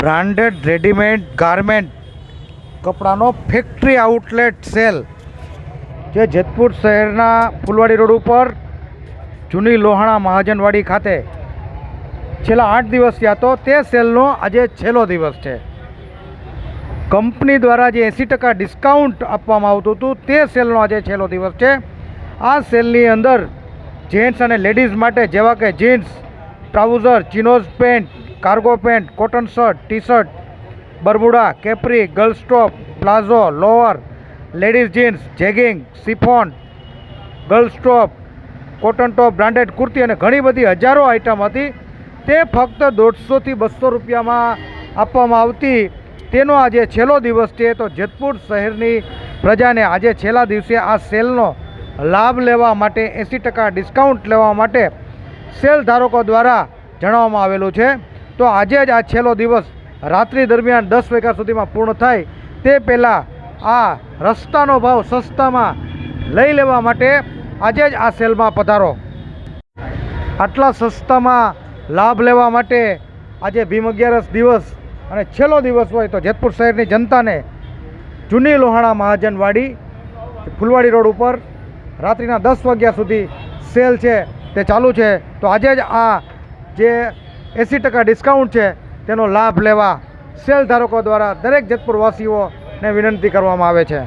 Branded readymade garment કપડાનો factory outlet sale જે જેતપુર શહેરના ફુલવાડી રોડ ઉપર જૂની લોહાણા મહાજનવાડી ખાતે છેલ્લા આઠ દિવસ હતો તે સેલનો આજે છેલ્લો દિવસ છે. કંપની દ્વારા જે એંસી ટકા ડિસ્કાઉન્ટ આપવામાં આવતું હતું તે સેલનો આજે છેલ્લો દિવસ છે. આ સેલની અંદર જેન્ટ્સ અને લેડીઝ માટે જેવા કે jeans, trouser, chinos pant cargo pant, cotton shirt T shirt bermuda, capri girls top palazzo, lower, ladies jeans, jegging chiffon girls top cotton top, branded kurti અને ઘણી બધી હજારો આઇટમ હતી. તે ફક્ત દોઢસોથી બસો રૂપિયામાં આપવામાં આવતી. તેનો આજે છેલ્લો દિવસ છે, તો જેતપુર શહેરની પ્રજાને આજે છેલ્લા દિવસે આ સેલનો લાભ લેવા માટે એંસી ટકા ડિસ્કાઉન્ટ લેવા માટે સેલ ધારકો દ્વારા જણાવવામાં આવેલું છે. તો આજે જ આ છેલ્લો દિવસ રાત્રિ દરમિયાન દસ વાગ્યા સુધીમાં પૂર્ણ થાય. તે પહેલાં આ રસ્તાનો ભાવ સસ્તામાં લઈ લેવા માટે આજે જ આ સેલમાં પધારો. આટલા સસ્તામાં લાભ લેવા માટે આજે ભીમ અગિયારસ દિવસ અને છેલ્લો દિવસ હોય તો જેતપુર શહેરની જનતાને જૂની લોહાણા મહાજનવાડી ફુલવાડી રોડ ઉપર રાત્રિના દસ વાગ્યા સુધી સેલ છે તે ચાલુ છે. તો આજે જ આ જે એંસી ટકા ડિસ્કાઉન્ટ છે. તેનો લાભ લેવા સેલ ધારકો દ્વારા દરેક જેતપુરવાસીઓને વિનંતી કરવામાં આવે છે.